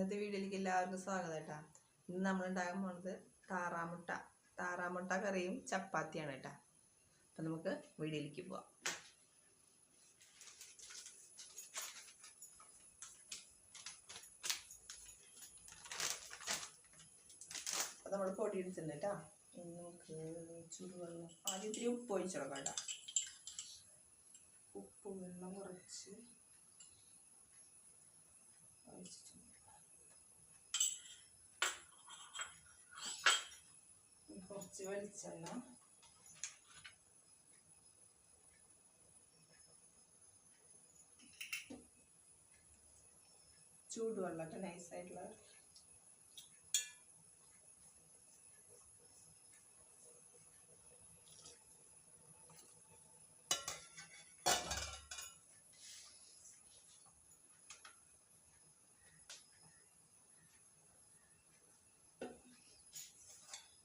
ഇന്നത്തെ വീഡിയോയിലേക്ക് എല്ലാവർക്കും സ്വാഗതം കേട്ടാ. ഇന്ന് നമ്മൾ ഉണ്ടാകാൻ പോണത് താറാമുട്ട. താറാമുട്ട കറിയും ചപ്പാത്തിയാണ് കേട്ടാ. അപ്പം നമുക്ക് വീഡിയോയിലേക്ക് പോവാം. അപ്പം നമ്മൾ പൊടി എടുത്തിട്ടുണ്ട് കേട്ടോ. നമുക്ക് ചൂടുവെള്ളം. ആദ്യം ഇത്തിരി ഉപ്പ് ഒഴിച്ചിടക്കാം കേട്ടോ. ഉപ്പ് വെള്ളം കുറച്ച് ഒഴിച്ചിട്ടുണ്ട് ഇനി കുറച്ച് വെളിച്ചെണ്ണ. ചൂടുവെള്ളം കേട്ടോ നൈസായിട്ടുള്ള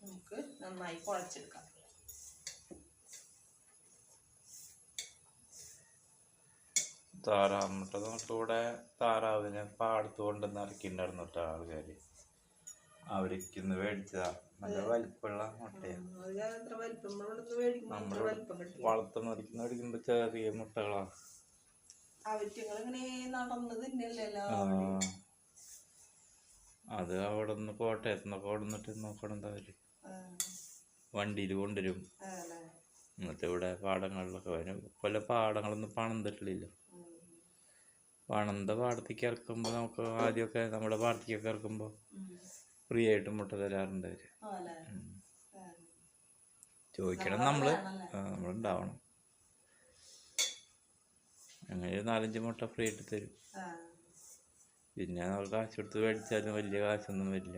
നമുക്ക് നന്നായി കുഴച്ചെടുക്കാം. താറാമുട്ട നമുക്കിവിടെ താറാവിനെ പാടത്ത് കൊണ്ടുവന്ന് ഇറക്കിണ്ടായിരുന്നു കേട്ടോ ആൾക്കാർ അവർക്ക് ഇന്ന് മേടിച്ചതാ. നല്ല വലിപ്പമുള്ള മുട്ടയാണ് നമ്മൾ വളർത്തുന്ന മേടിക്കുമ്പോൾ ചെറിയ മുട്ടകളാണ്. അത് അവിടെ നിന്ന് കോട്ടയത്തുനിന്നൊക്കെ അവിടെ നിന്നിട്ട് നോക്കണം എന്താ അവർ വണ്ടിയിൽ കൊണ്ടുവരും. എന്നിട്ട് ഇവിടെ പാടങ്ങളിലൊക്കെ വരും. പല പാടങ്ങളൊന്നും പണം തട്ടില്ല പണന്ത പാടത്തേക്ക് ഇറക്കുമ്പോൾ നമുക്ക് ആദ്യമൊക്കെ നമ്മുടെ പാടത്തേക്കൊക്കെ ഇറക്കുമ്പോൾ ഫ്രീ ആയിട്ട് മുട്ട തരാറുണ്ട് അവർ. ചോദിക്കണം നമ്മൾ ആ, നമ്മളുണ്ടാവണം. അങ്ങനെ ഒരു നാലഞ്ച് മുട്ട ഫ്രീ ആയിട്ട് തരും. പിന്നെ നമ്മൾ കാശ് കൊടുത്ത് മേടിച്ചാലും വലിയ കാശൊന്നും വരില്ല.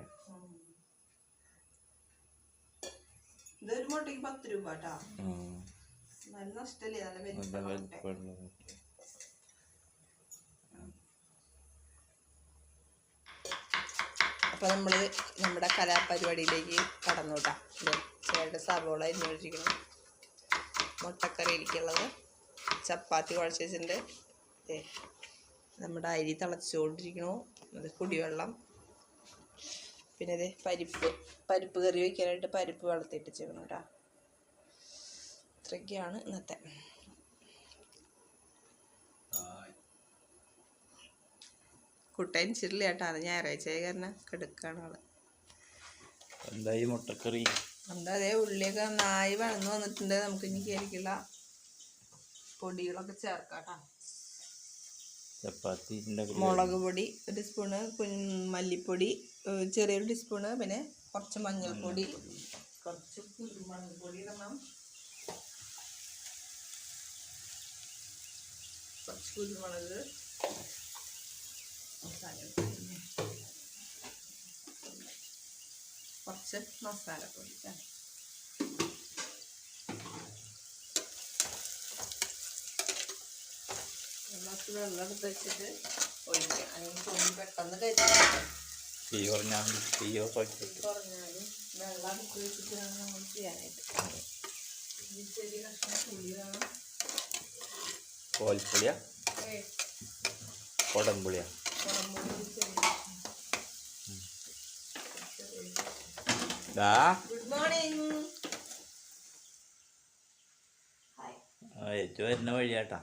ഇതൊരു മുട്ടയ്ക്ക് പത്ത് രൂപ കേട്ടോ ആ, നല്ല നഷ്ടല്ലേ നല്ല നല്ല വലിപ്പം മുട്ട. വലിപ്പമുള്ള മുട്ട. അപ്പൊ നമ്മൾ നമ്മുടെ കലാപരിപാടിയിലേക്ക് കടന്നു കേട്ടാ സവോള ഇരുന്നിരിക്കണം മുട്ടക്കറി ഇരിക്കുള്ളത്. ചപ്പാത്തി കുഴച്ചിട്ടുണ്ട് നമ്മുടെ അരി തിളച്ചുകൊണ്ടിരിക്കണു അത് കുടിവെള്ളം. പിന്നെ ഇത് പരിപ്പ് പരിപ്പ് കറി വയ്ക്കാനായിട്ട് പരിപ്പ് വളർത്തിയിട്ട് ചെയ്യണം കേട്ടോ ഇത്രയൊക്കെയാണ് ഇന്നത്തെ. കുട്ടൻ ചിരില്ല കേട്ടോ അത് ഞായറാഴ്ച കാരണം കെടുക്കാണ് ആൾ എന്തായി മുട്ടക്കറി? എന്താ അതേ ഉള്ളിയൊക്കെ നന്നായി വളർന്നു വന്നിട്ടുണ്ട് നമുക്ക് ഇനി കയറിക്കുള്ള പൊടികളൊക്കെ ചേർക്കാട്ടോ. ചപ്പാത്തി മുളക് പൊടി ഒരു സ്പൂണ് മല്ലിപ്പൊടി ചെറിയൊരു ടീസ്പൂണ് പിന്നെ കുറച്ച് മഞ്ഞൾപ്പൊടി. കുറച്ച് മഞ്ഞൾപ്പൊടി പൊടി ഇടണം. കുറച്ച് കുരുമുളക്. കുറച്ച് മസാലപ്പൊടി ട്ടാ. ഗ്ലാസ് വെള്ളം എടുത്ത് വെച്ചിട്ട് ഒഴിക്കുക. അല്ലെങ്കിൽ തുണി പെട്ടെന്ന് തീ തീ വെള്ളം നമ്മൾ ചെയ്യാനായിട്ട്. ചെറിയ കഷ്ണം പുളി വേണം. കോൽപ്പുളിയാ? കൊടംപുളിയാ? Good morning. ഏറ്റവും വരുന്ന വഴിയാട്ടാ.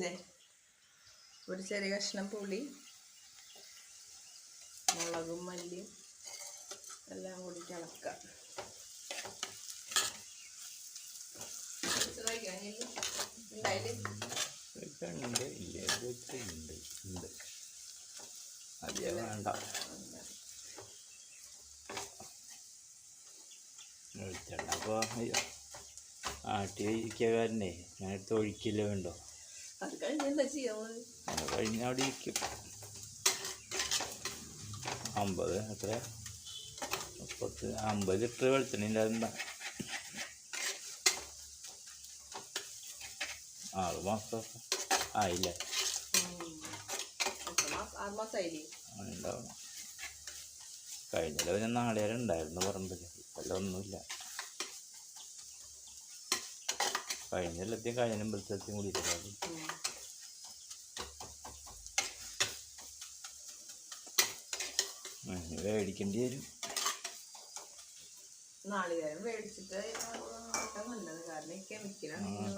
ഇതേ ഒരു ചെറിയ കഷ്ണം പുളി മുളകും മല്ലിയും എല്ലാം കൂടി ഇതൊക്കെ ഉണ്ട് ഇല്ല? ഉണ്ട് ഉണ്ട് അപ്പോൾ ആട്ടി ഇരിക്കാരനെ ഞാൻ എടുത്ത് ഒഴിക്കില്ല വേണ്ടോ? അത് കഴിഞ്ഞ എന്താ ചെയ്യാൻ അത് കഴിഞ്ഞ് അവിടെ ഇരിക്കും. അമ്പത് എത്ര? മുപ്പത്ത് അമ്പത് ലിറ്റർ വെളിച്ചെണ്ണ അതെന്താ ആറ് മാസം ആയില്ല? ആറ് മാസമായില്ലേ ആ, ഉണ്ടാവണം കഴിഞ്ഞ പിന്നെ നാളെ ഉണ്ടായിരുന്നു പറമ്പിൽ ഇപ്പം ഒന്നുമില്ല. കഴിഞ്ഞ എല്ലാത്തെയും കഴിഞ്ഞ അമ്പലത്തിലും കൂടി ഇട്ടത് മേടിക്കേണ്ടി വരും.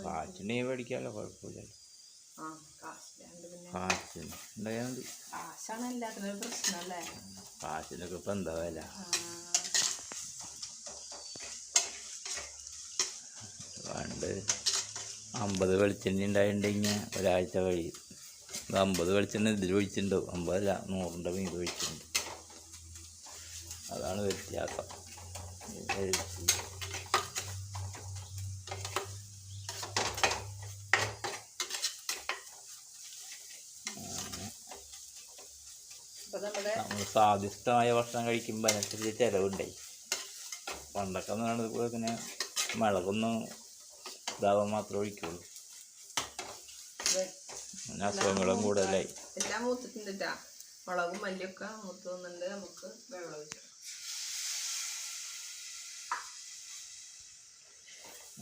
കാച്ചിനെ മേടിക്കാമല്ലോ കുഴപ്പമില്ല കാശിനൊക്കെ ഇപ്പം എന്താ വില? പണ്ട് അമ്പത് വെളിച്ചെണ്ണ ഉണ്ടായിട്ടുണ്ടെങ്കിൽ ഒരാഴ്ച കഴിയും ഇത് അമ്പത് വെളിച്ചെണ്ണ ഇതിൽ ഒഴിച്ചിട്ടുണ്ടാവും അമ്പതല്ല നൂറിന്റെ മീത് ഒഴിച്ചിട്ടുണ്ട്. അതാണ് വ്യത്യാസം. നമ്മൾ സ്വാദിഷ്ടമായ ഭക്ഷണം കഴിക്കുമ്പോൾ അതിനനുസരിച്ച് ചിലവുണ്ടായി. പണ്ടൊക്കെ എന്ന് പറയുന്നത് തന്നെ മുളകൊന്നും ഇതാവാൻ മാത്രമേ ഒഴിക്കുള്ളൂ. പിന്നെ അസുഖങ്ങളും കൂടുതലായി എല്ലാം മൂത്തിട്ടുണ്ട് ട്ടാ. മുളകും മല്ലിയൊക്കെ മൂത്ത് വന്നിട്ട് നമുക്ക് വെള്ളം ഒഴിച്ചു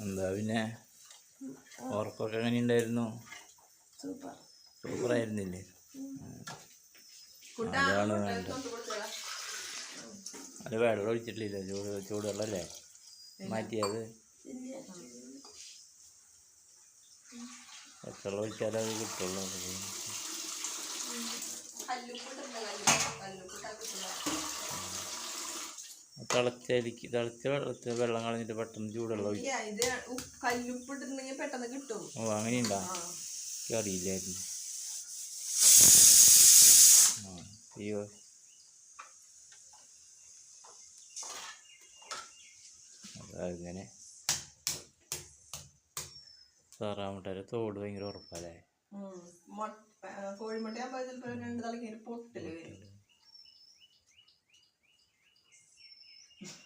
എന്താ പിന്നെ? ഓർക്കൊക്കെ എങ്ങനെ ഉണ്ടായിരുന്നു സൂപ്പർ. സൂപ്പറായിരുന്നില്ലേ? കുട്ടാ അതാണ് വേണ്ടത്. അത് വെള്ളം ഒഴിച്ചിട്ടില്ല. ചൂട് ചൂടുവെള്ളമല്ലേ മാറ്റിയത്? എത്ര ഒഴിച്ചാലേ അത് കിട്ടുള്ളൂ. തിളച്ചരിക്ക് തിളച്ച വെള്ളത്തിൽ വെള്ളം കളഞ്ഞിട്ട് പെട്ടെന്ന് ചൂടുള്ള കല്ലുപ്പിട്ടിട്ടുണ്ടെങ്കിൽ പെട്ടെന്ന് കിട്ടും. ഓ അങ്ങനെയുണ്ടോ? എനിക്ക് അറിയില്ലായിരുന്നു അയ്യോ. അതങ്ങനെ താറാമുട്ടയുടെ തോട് ഭയങ്കര ഉറപ്പല്ലേ? കല്ലുപ്പിട്ടിട്ട് മൊട്ട- ആ, കോഴിമുട്ടയാകുമ്പോ ചിലപ്പോ രണ്ട് തലക്ക് പൊട്ടൽ വരും.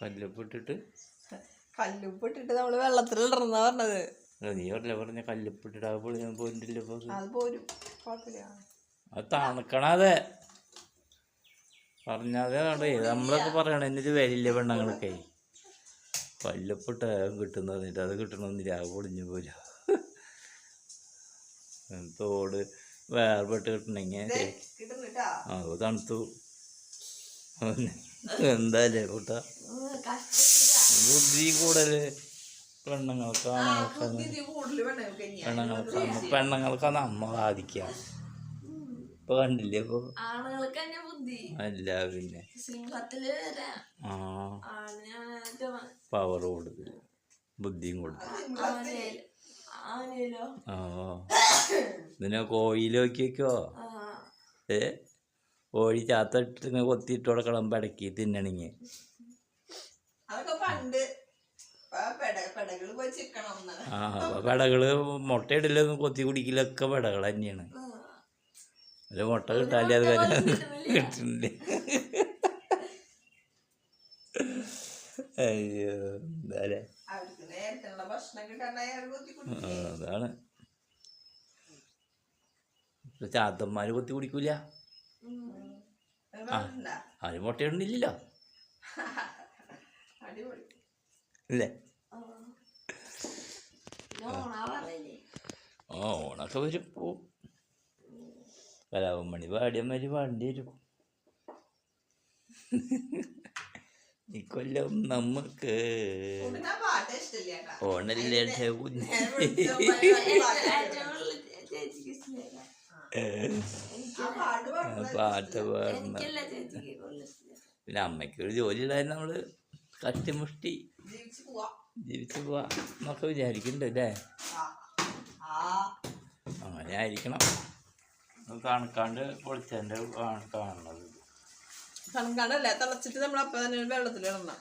കല്ലുപ്പ് ഇട്ടിട്ട് കല്ലുപ്പ് വെള്ളത്തിൽ നമ്മൾ വെള്ളത്തിലിടണമെന്നാ പറഞ്ഞത്. നീ പറഞ്ഞ പറഞ്ഞ കല്ലുപ്പിട്ടിട്ട് അത് പൊളി പോയിട്ടില്ല ഇപ്പൊ അത്. അത് പോരും. കുഴപ്പമില്ല. അത് തണുക്കണതെ. പറഞ്ഞാതെ അവിടെ നമ്മളൊക്കെ പറയണ എന്നിട്ട് വരില്ല പെണ്ണുങ്ങളൊക്കെ കല്ലുപ്പിട്ട് കിട്ടുന്ന പറഞ്ഞിട്ട് അത് കിട്ടണമെന്നില്ല. അത് പൊളിഞ്ഞു പോരാ. തോട് വേർപെട്ട് കിട്ടണമെങ്കിൽ കിട്ടുന്നിട്ടാ? അത് തണുത്തു. എന്താല്ലേ കൂട്ട? ബുദ്ധി കൂടൽ പെണ്ണുങ്ങൾക്കാണ് കഞ്ഞിയാ പെണ്ണുങ്ങൾക്കാണ് അമ്മ ബാധിക്കുക ഇപ്പൊ കണ്ടില്ലേ ഇപ്പൊ? അല്ല പിന്നെ. ആ പവർ കൊടുത്തില്ല ബുദ്ധിയും ആനയിലോ ആ. ഇതിനെ ആ. ഏ? കോഴി ചാത്തിട്ട് ഇങ്ങനെ കൊത്തിയിട്ട് കൊടുക്കണം പടക്കി തിന്നണെങ്കിൽ ആ പടകൾ മുട്ട മുട്ടയിടലൊന്നും കൊത്തി കുടിക്കലൊക്കെ പെടകൾ തന്നെയാണ്. ഒരു മുട്ട കിട്ടാല്ലേ അത് വരെ കിട്ടുന്നില്ല. അയ്യോ എന്താല്ലേ അതാണ്. ചാത്തന്മാര് കൊത്തി കുടിക്കൂല. അത്? അല്ലേ മുട്ടയിടുന്നില്ലല്ലോ. ഇല്ലേ? ആ. ഓണൊക്കെ വരും. പോവും കലാപം മണി പാടിയന്മാര് പാടേണ്ടി വരും. ഇക്കൊല്ലം നമുക്ക്. ഓണല്ലേ പാട്ട് പാടുന്ന. പിന്നെ അമ്മയ്ക്ക് ഒരു ജോലി ഉണ്ടായിരുന്നു നമ്മൾ കട്ടിമുഷ്ടി ജീവിച്ച് പോവാ. ജീവിച്ചു പോവാ എന്നൊക്കെ വിചാരിക്കണ്ട അല്ലേ? ആ. ആ. അങ്ങനെ ആയിരിക്കണം. കണക്കാണ്ട് പൊളിച്ചതിന്റെ കാണുന്നത്. കണക്കാണ്ടല്ല തിളച്ചിട്ട് നമ്മൾ അപ്പൊ തന്നെ വെള്ളത്തിൽ ഇടണം.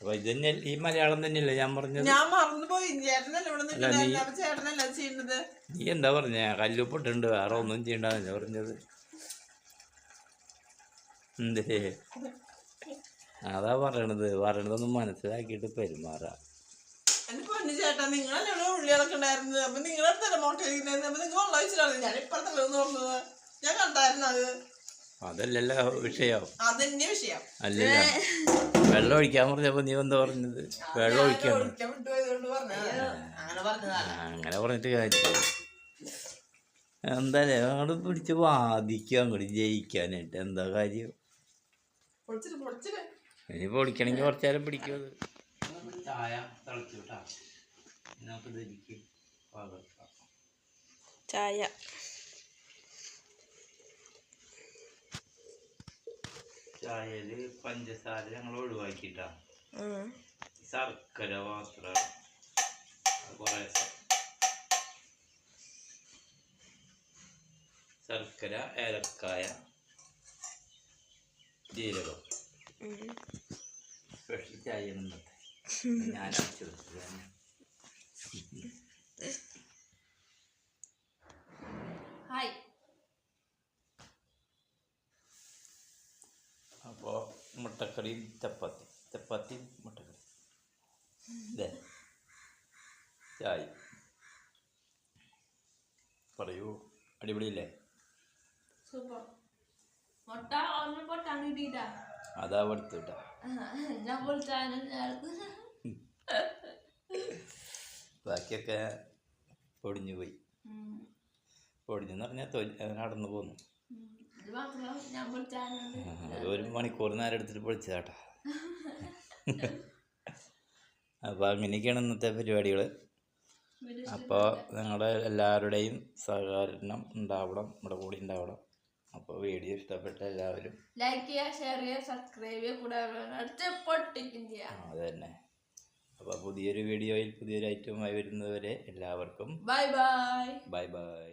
അപ്പൊ ഇത് തന്നെ ഈ മലയാളം തന്നെയല്ലേ ഞാൻ പറഞ്ഞത്? ഞാൻ മറന്നുപോയി. ചേട്ടനല്ല ഇവിടെ അല്ല, നിൽക്കുന്നത് നീ- അപ്പൊ ചേട്ടനല്ല ചെയ്യുന്നത്? നീ എന്താ പറഞ്ഞ? കല്ലുപ്പിട്ടുണ്ട്. വേറെ ഒന്നും ചെയ്യണ്ടെന്നല്ലേ പറഞ്ഞത്. എന്തേ? അതാ പറയണത്. പറയണതൊന്നും മനസ്സിലാക്കിയിട്ട് പെരുമാറാ. ചേട്ടാ നിങ്ങളല്ലേ ഇവിടെ ഉള്ളികളൊക്കെ ഉണ്ടായിരുന്നത് അപ്പൊ നിങ്ങളെ അപ്പൊ നിങ്ങൾ വെള്ളം ഞാൻ ഇപ്പഴത്തല്ലേ ഒന്ന് ഞാൻ കണ്ടായിരുന്നു അത്? അതല്ലല്ലോ വിഷയം. അതന്നെ വിഷയം. അല്ലല്ല. വെള്ളം ഒഴിക്കാൻ പറഞ്ഞപ്പോ നീ എന്താ പറഞ്ഞത്? വെള്ളം ഒഴിക്കാൻ അങ്ങനെ പറഞ്ഞിട്ട് കാര്യം എന്തായാലും അങ്ങോട്ട് പിടിച്ച് വാദിക്കുക അങ്ങോട്ട് ജയിക്കാനായിട്ട്. എന്താ കാര്യം? ഇനി പൊടിക്കണമെങ്കിൽ കുറച്ച് നേരം പിടിക്കും അത്. ചായ തിളച്ചു കേട്ടാ. നമുക്ക് ധരിക്ക് ചായ. ചായയിൽ പഞ്ചസാര ഞങ്ങൾ ഒഴിവാക്കിട്ടാ. ശർക്കര മാത്രം കുറേ ശർക്കര ഏലക്കായ ജീരകം. സ്പെഷ്യൽ ചായ ഇന്നത്തെ ഞാൻ അടിച്ചു മുട്ടക്കറിയും ചപ്പാത്തി. ചപ്പാത്തിയും മുട്ടക്കറി ഇതേ ചായ. പറയൂ. അടിപൊളിയില്ലേ? അതാ കൊടുത്തു കേട്ടോ ഞാൻ പൊളിച്ചാനും ചേർത്ത് ബാക്കിയൊക്കെ പൊടിഞ്ഞു പോയി. പൊടിഞ്ഞെന്ന് പറഞ്ഞാൽ നടന്നു പോന്നു. ഒരു മണിക്കൂർ നേരം എടുത്തിട്ട് പൊളിച്ചതാട്ടാ. അപ്പോൾ അങ്ങനെയൊക്കെയാണ് ഇന്നത്തെ പരിപാടികൾ അപ്പോൾ നിങ്ങളുടെ എല്ലാവരുടെയും സഹകരണം ഉണ്ടാവണം നമ്മുടെ കൂടെ ഉണ്ടാവണം. അപ്പോൾ വീഡിയോ ഇഷ്ടപ്പെട്ട എല്ലാവരും ലൈക്ക് ചെയ്യുക ഷെയർ ചെയ്യുക സബ്സ്ക്രൈബ് ചെയ്യുക അടുത്ത് അത് തന്നെ. അപ്പോൾ പുതിയൊരു വീഡിയോയിൽ പുതിയൊരു ഐറ്റവുമായി വരുന്നതുവരെ എല്ലാവർക്കും ബൈ ബൈ ബൈ ബൈ